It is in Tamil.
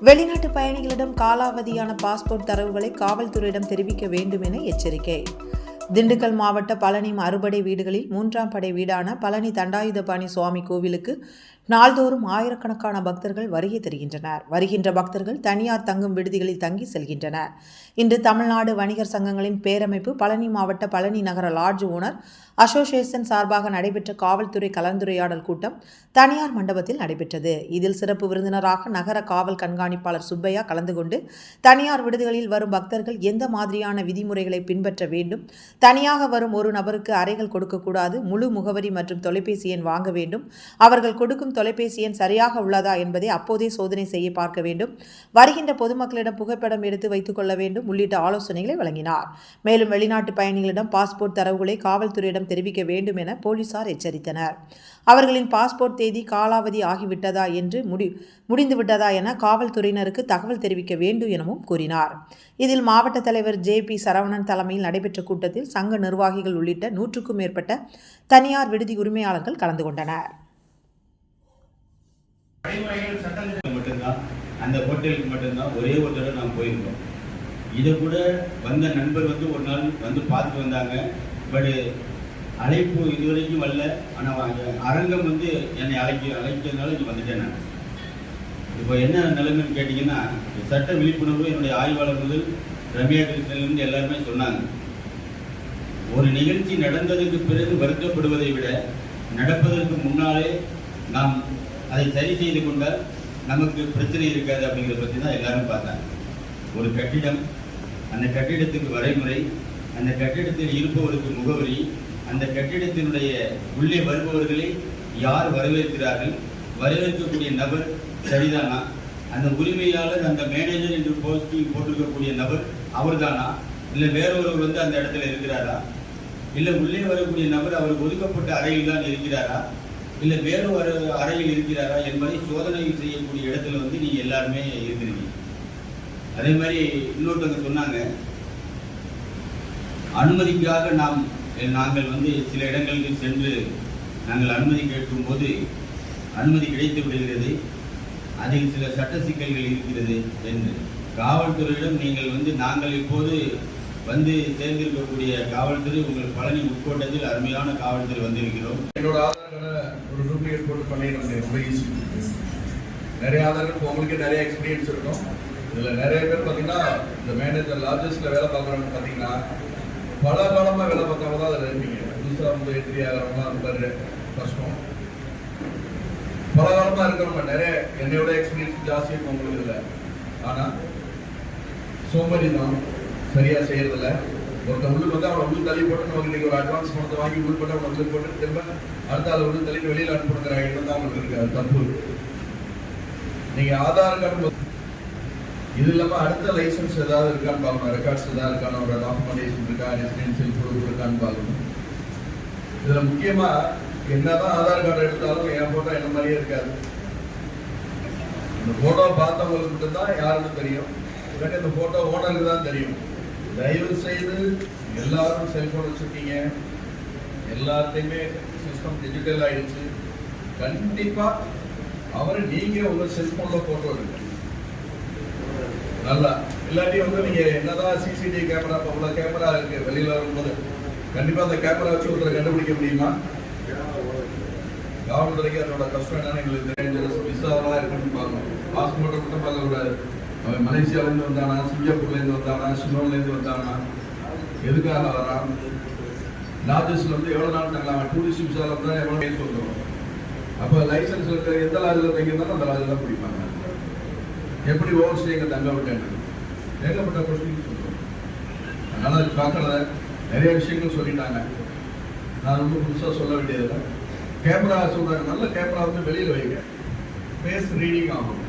வெளிநாட்டு பயணிகளிடம் காலாவதியான பாஸ்போர்ட் தரவுகளை காவல்துறையிடம் தெரிவிக்க வேண்டும் என எச்சரிக்கை. திண்டுக்கல் மாவட்ட பழனி அறுபடை வீடுகளில் மூன்றாம் படை வீடான பழனி தண்டாயுதபாணி சுவாமி கோவிலுக்கு நாள்தோறும் ஆயிரக்கணக்கான பக்தர்கள் வருகை தருகின்றனர். வருகின்ற பக்தர்கள் தனியார் தங்கும் விடுதிகளில் தங்கி செல்கின்றனர். இன்று தமிழ்நாடு வணிகர் சங்கங்களின் பேரமைப்பு பழனி மாவட்ட பழனி நகர லாட்ஜ் ஓனர் அசோசியேஷன் சார்பாக நடைபெற்ற காவல்துறை கலந்துரையாடல் கூட்டம் தனியார் மண்டபத்தில் நடைபெற்றது. இதில் சிறப்பு விருந்தினராக நகர காவல் கண்காணிப்பாளர் சுப்பையா கலந்து கொண்டு தனியார் விடுதிகளில் வரும் பக்தர்கள் எந்த மாதிரியான விதிமுறைகளை பின்பற்ற வேண்டும் தனியாக வரும் ஒரு நபருக்கு அறைகள் கொடுக்கக்கூடாது முழு முகவரி மற்றும் தொலைபேசி எண் வாங்க வேண்டும் அவர்கள் கொடுக்கும் தொலைபேசி எண் சரியாக உள்ளதா என்பதை அப்போதே சோதனை செய்ய பார்க்க வேண்டும். வருகின்ற பொதுமக்களிடம் புகைப்படம் எடுத்து வைத்துக் கொள்ள வேண்டும். உள்ளிட்ட ஆலோசனைகளை வழங்கினார். மேலும் வெளிநாட்டு பயணிகளிடம் பாஸ்போர்ட் தரவுகளை காவல்துறையிடம் தெரிவிக்க வேண்டும் என போலீசார் எச்சரித்தனர். அவர்களின் பாஸ்போர்ட் தேதி காலாவதி ஆகிவிட்டதா என்று முடி முடிந்துவிட்டதா என காவல்துறையினருக்கு தகவல் தெரிவிக்க வேண்டும் எனவும் கூறினார். இதில் மாவட்ட தலைவர் ஜே பி சரவணன் தலைமையில் நடைபெற்ற கூட்டத்தில் சங்க நிர்வாகிகள் உள்ளிட்ட நூற்றுக்கும் மேற்பட்ட தனியார் விடுதி உரிமையாளர்கள் கலந்து கொண்டனர். நடைமுறைகள் சட்டங்கள் மட்டும்தான் அந்த ஹோட்டலுக்கு மட்டும்தான் ஒரே ஒரு தடவை நான் போயிருந்தோம். இதை கூட வந்த நண்பர் வந்து ஒரு நாள் வந்து பார்த்துட்டு வந்தாங்க. பட் அழைப்பு இதுவரைக்கும் வரல. ஆனால் அரங்கம் வந்து என்னை அழைக்க அழைக்கிறதுனால இங்கே வந்துட்டேன் நான். இப்போ என்ன நிலைமைன்னு கேட்டிங்கன்னா சட்ட விழிப்புணர்வு என்னுடைய ஆய்வாளர் முதல் ரம்யா கிருஷ்ணன்லேருந்து எல்லாருமே சொன்னாங்க. ஒரு நிகழ்ச்சி நடந்ததுக்கு பிறகு வருத்தப்படுவதை விட நடப்பதற்கு முன்னாலே நாம் அதை சரி செய்து கொண்டால் நமக்கு பிரச்சனை இருக்காது அப்படிங்கிறத பற்றி தான் எல்லாரும் பார்த்தாங்க. ஒரு கட்டிடம் அந்த கட்டிடத்துக்கு வரைமுறை அந்த கட்டிடத்தில் இருப்பவருக்கு முகவரி அந்த கட்டிடத்தினுடைய உள்ளே வருபவர்களை யார் வரவேற்கிறார்கள் வரவேற்கக்கூடிய நபர் சரிதானா? அந்த உரிமையாளர் அந்த மேனேஜர் என்று போஸ்டிங் போட்டிருக்கக்கூடிய நபர் அவர்தானா? இல்லை வேறொருவர் வந்து அந்த இடத்துல இருக்கிறாரா? இல்லை உள்ளே வரக்கூடிய நபர் அவர் ஒதுக்கப்பட்ட அறையில் தான் இருக்கிறாரா? இல்லை வேறு ஒரு அறையில் இருக்கிறாரா என்பதை சோதனை செய்யக்கூடிய இடத்துல வந்து நீங்க எல்லாருமே இருக்கிறீங்க. அதே மாதிரி இன்னொருத்தவங்க சொன்னாங்க அனுமதிக்காக நாம் நாங்கள் வந்து சில இடங்களுக்கு சென்று நாங்கள் அனுமதி கேட்கும் போது அனுமதி கிடைத்து விடுகிறது அதில் சில சட்ட சிக்கல்கள் இருக்கிறது என்று. காவல்துறையிடம் நீங்கள் வந்து நாங்கள் இப்போது வந்து சேர்ந்திருக்கக்கூடிய காவல்துறை உங்கள் பழனி உட்கோட்டத்தில் அருமையான காவல்துறை வந்திருக்கிறோம். என்னோட ஆதார் போட்டு பண்ணிடுறேன் ரொம்ப ஈஸி நிறைய ஆதார் உங்களுக்கே நிறைய எக்ஸ்பீரியன்ஸ் இருக்கும். இதில் நிறைய பேர் பார்த்தீங்கன்னா இந்த மேனேஜர் லார்ஜஸ்ட்டில் வேலை பார்க்குறவங்க பார்த்தீங்கன்னா பல காலமாக வேலை பார்க்கறவங்க தான் அதில் இருப்பீங்க. புதுசாக வந்து என்ட்ரி ஆகிறவங்களாம் அந்த மாதிரி கஷ்டம். பல காலமாக இருக்கிறவங்க நிறைய என்னையோட எக்ஸ்பீரியன்ஸ் ஜாஸ்தி இருக்கும் உங்களுக்கு இல்லை ஆனால் சோம்பேறி தான் சரியாக செய்யறதில்ல. ஒருத்தன் உள்ள வந்து அவனை உள்ள தள்ளி போட்டு நமக்கு இன்னைக்கு ஒரு அட்வான்ஸ் பணத்தை வாங்கி உள்ள போட்டு அவனை உள்ள போட்டு திரும்ப அடுத்த அதை உள்ள தள்ளி வெளியில அனுப்புங்கிற ஐடியா தான் அவங்களுக்கு இருக்கு. அது தப்பு. நீங்க ஆதார் கார்டு இது இல்லாம அடுத்த லைசன்ஸ் ஏதாவது இருக்கான்னு பார்க்கணும். ரெக்கார்ட்ஸ் ஏதாவது இருக்கான ஒரு டாக்குமெண்டேஷன் இருக்கா? ரெசிடென்சியல் ப்ரூஃப் இருக்கான்னு பார்க்கணும். இதுல முக்கியமா என்னதான் ஆதார் கார்டு எடுத்தாலும் என் போட்டோ என்ன மாதிரியே இருக்காது. இந்த போட்டோ பார்த்தவங்களுக்கு மட்டும்தான் யாருன்னு தெரியும். இல்லாட்டி இந்த போட்டோ ஓனருக்கு தான் தெரியும். தயவு செய்து எல்லாரும் செல்போன் வச்சிருக்கீங்க. எல்லாத்தையுமே சிஸ்டம் டிஜிட்டல் ஆயிடுச்சு. கண்டிப்பா அவரை நீங்க உங்க செல்போன்ல போட்டோ எடுங்க. நல்லா. இல்லாட்டி வந்து நீங்க என்னதான் சிசிடிவி கேமரா இப்போ உள்ள கேமரா இருக்கு வெளியில வரும்போது கண்டிப்பா அந்த கேமரா வச்சு ஒருத்தரை கண்டுபிடிக்க முடியுமா? காவல்துறைக்கு அதோட கஷ்டம் என்னன்னு எங்களுக்கு தெரிஞ்சது. விசாவெல்லாம் இருக்குன்னு பார்க்கணும். பாஸ்போர்ட்டை மட்டும் பார்க்கக்கூடாது. அவன் மலேசியாவிலேருந்து வந்தானா சிங்கப்பூர்லேருந்து வந்தானா ஷிலோன்லேருந்து வந்தானா எதுக்காக வரான்? லாஜஸ்ல வந்து எவ்வளோ நாள் தங்கலாம்? டூரிஸ்ட் விசாவில் தான் எவ்வளோ கேஸ் வந்துடும் அப்போ லைசன்ஸ் இருக்கிற எந்த லாஜில் தங்கியிருந்தாலும் அந்த லாஜில் தான் பிடிப்பாங்க. எப்படி ஓவர் ஸ்டேங்க தங்க விட்டேன் ஏகப்பட்ட கொஸ்டின் சொல்லுவோம் அதனால் அது பார்க்கல. நிறைய விஷயங்கள் சொல்லிட்டாங்க. நான் ரொம்ப புதுசாக சொல்ல வேண்டியதில்லை கேமரா சொல்கிறாங்க நல்ல கேமரா வந்து வெளியில் வைங்க. ஃபேஸ் ரீடிங் ஆகும்.